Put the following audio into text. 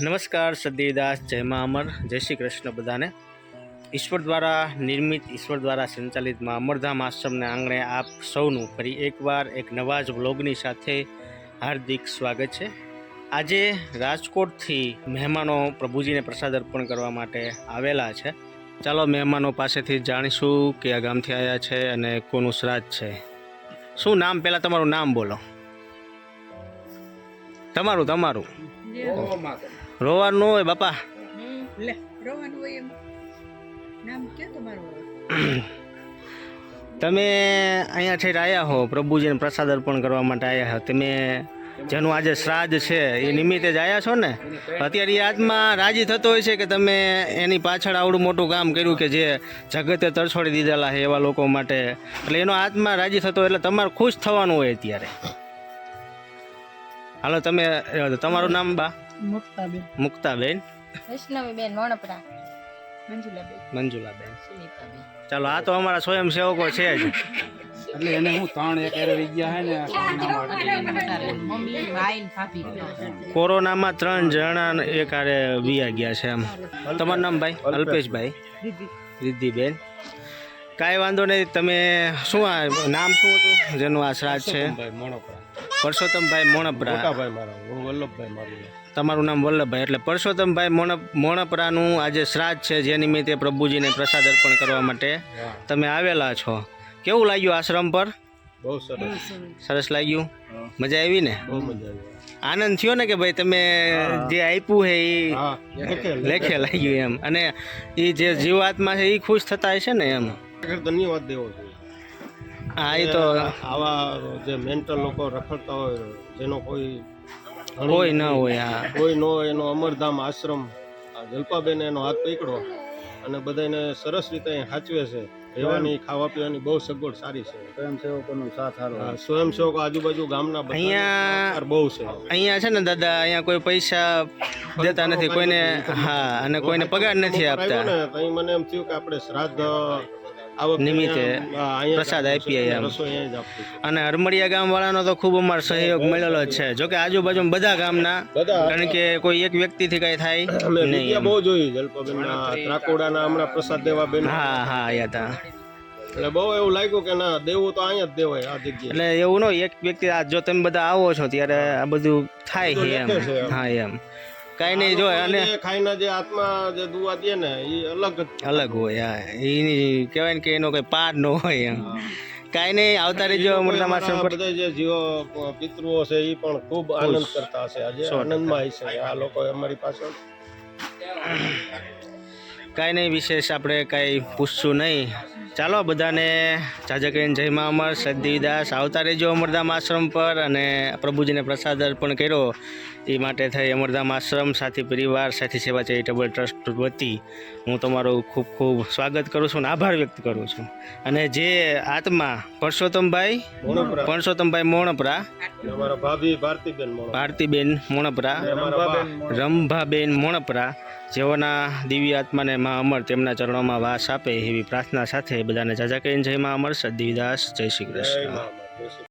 નમસ્કાર સદીદાસ જય મા અમર, જય શ્રી કૃષ્ણ બધાને. ઈશ્વર દ્વારા નિર્મિત, ઈશ્વર દ્વારા સંચાલિત મા અમરધામ આશ્રમને આંગણે આપ સૌનું ફરી એકવાર એક નવા જ વ્લોગની સાથે હાર્દિક સ્વાગત છે. આજે રાજકોટથી મહેમાનો પ્રભુજીને પ્રસાદ અર્પણ કરવા માટે આવેલા છે. ચાલો મહેમાનો પાસેથી જાણીશું કે આ ગામથી આવ્યા છે અને કોનું શ્રાદ્ધ છે. શું નામ? પહેલાં તમારું નામ બોલો. તમારું તમારું. રોવાનું હોય બાપા. લે રોવાનું હોય એમ. નામ કયો તમારું? તમે અહીંયા ઠેર આવ્યા હો પ્રભુજીને પ્રસાદ અર્પણ કરવા માટે આવ્યા હો. તમે જેનું આજે શ્રાદ્ધ છે એ નિમિત્તે જ આવ્યા છો ને? અત્યારે એ આત્મા રાજી થતો હોય છે કે તમે એની પાછળ આવડું મોટું કામ કર્યું કે જે જગતે તરછોડી દીધેલા છે એવા લોકો માટે. એટલે એનો આત્મા રાજી થતો એટલે તમારે ખુશ થવાનું હોય અત્યારે. હાલો તમે તમારું નામ બા? મુક્તાબેન. મુક્તાબેન. વૈષ્ણવીબેન મોણપરા મંજુલાબેન. મંજુલાબેન. સુનીતાબેન. ચાલો આ તો અમારા સ્વયંસેવકો છે જ. એટલે એને હું ત્રણ એક વિગ્યા હે ને કોરોનામાં ત્રણ જણા એક આરે વિયા ગયા છે એમ. તમારું નામ ભાઈ? અલ્પેશભાઈ. રિદ્ધિબેન. કાંઈ વાંધો નહીં તમે શું આ નામ શું હતું? જેનું આ શ્રાદ્ધ છે? પરસોત્તમભાઈ મોણપરા. મોટાભાઈ મારા વલ્લભભાઈ મારું. તમારું નામ વલ્લભભાઈ એટલે પરસોત્તમભાઈ મોણપ મોણપરાનું આજે શ્રાદ્ધ છે જે નિમિત્તે પ્રભુજીને પ્રસાદ અર્પણ કરવા માટે તમે આવેલા છો. કેવું લાગ્યું આશ્રમ પર? બહુ સરસ. સરસ લાગ્યું? મજા આવી ને? આનંદ થયો ને કે ભાઈ તમે જે આપ્યું છે એ લેખે લાગ્યું. એમ. અને એ જે જીવાત્મા છે એ ખુશ થતા હશે ને એમ? ધન્યવાદ દેવો હા એ તો આવા જે મેન્ટલ લોકો રખડતા હોય જેનો કોઈ કોઈ ન હોય આ કોઈ નો હોય એનો અમરધામ આશ્રમ આ જલ્પાબેન એનો હાથ પકડો અને બધાને સરસ રીતે સાચવે છે રહેવાની ખાવા પીવાની બહુ સગવડ સારી છે સ્વયંસેવકોનો સાથ સારો સ્વયંસેવકો આજુબાજુ ગામના અહીંયા બહુ છે અહીંયા છે ને દાદા અહીંયા કોઈ પૈસા દેતા નથી કોઈને હા અને કોઈને પગાર નથી આપતા ને મને એમ થયું કે આપણે શ્રાદ્ધ નિમિત્તે પ્રસાદ આપી આપીએ એમ. અને હરમડિયા ગામ વાળાનો તો ખૂબ અમારો સહયોગ મળેલો જ. છે. જોકે આજુબાજુ બધા ગામના કારણ કે કોઈ એક વ્યક્તિથી કઈ થાય નહીં. બહુ જોયું જલપાબેનના ત્રાકોડાના હમણાં પ્રસાદ દેવા બેન. હા હા આયા હતા. એટલે બહુ એવું લાગ્યું કે ના દેવું તો અહીંયા જ દેવાય આ જગ્યાએ. એટલે એવું ન એક વ્યક્તિ આ જો તમે બધા આવો છો ત્યારે આ બધું થાય છે એમ. હા એમ. કાંઈ નહીં જો અને ખાઈને જે આત્મા જે દુવા દે ને એ અલગ અલગ હોય હા. એની કહેવાય ને કે એનો કઈ પાર ન હોય એમ. કાંઈ નહીં આવતા રહેજો અમૃતા પર બધા જે જીવો પિતૃઓ છે એ પણ ખૂબ આનંદ કરતા હશે. આજે આનંદમાં હશે. આ લોકો અમારી પાસે કાંઈ નહીં વિશેષ આપણે કાંઈ પૂછશું નહીં. ચાલો બધાને જાજા કરીને જય મા અમર સદીદાસ આવતા રહેજો અમરધામ આશ્રમ પર અને પ્રભુજીને પ્રસાદ અર્પણ કર્યો. એ માટે થઈ અમરધામ આશ્રમ સાથી પરિવાર સાથી સેવા ચેરિટેબલ ટ્રસ્ટ વતી હું તમારું ખૂબ ખૂબ સ્વાગત કરું છું અને આભાર વ્યક્ત કરું છું. અને જે આત્મા પરસોત્તમભાઈ મોણપરા. પરસોત્તમભાઈ મોણપરા. અને અમારા ભાભી ભારતીબેન મોણો મોણપરા. રંભાબેન મોણપરા. જેઓના દિવ્ય આત્માને મા અમર તેમના ચરણોમાં વાસ આપે એવી પ્રાર્થના સાથે બધાને જાજા કરીને જય મા અમર. સદીદાસ જય શ્રી કૃષ્ણ.